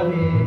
Amen.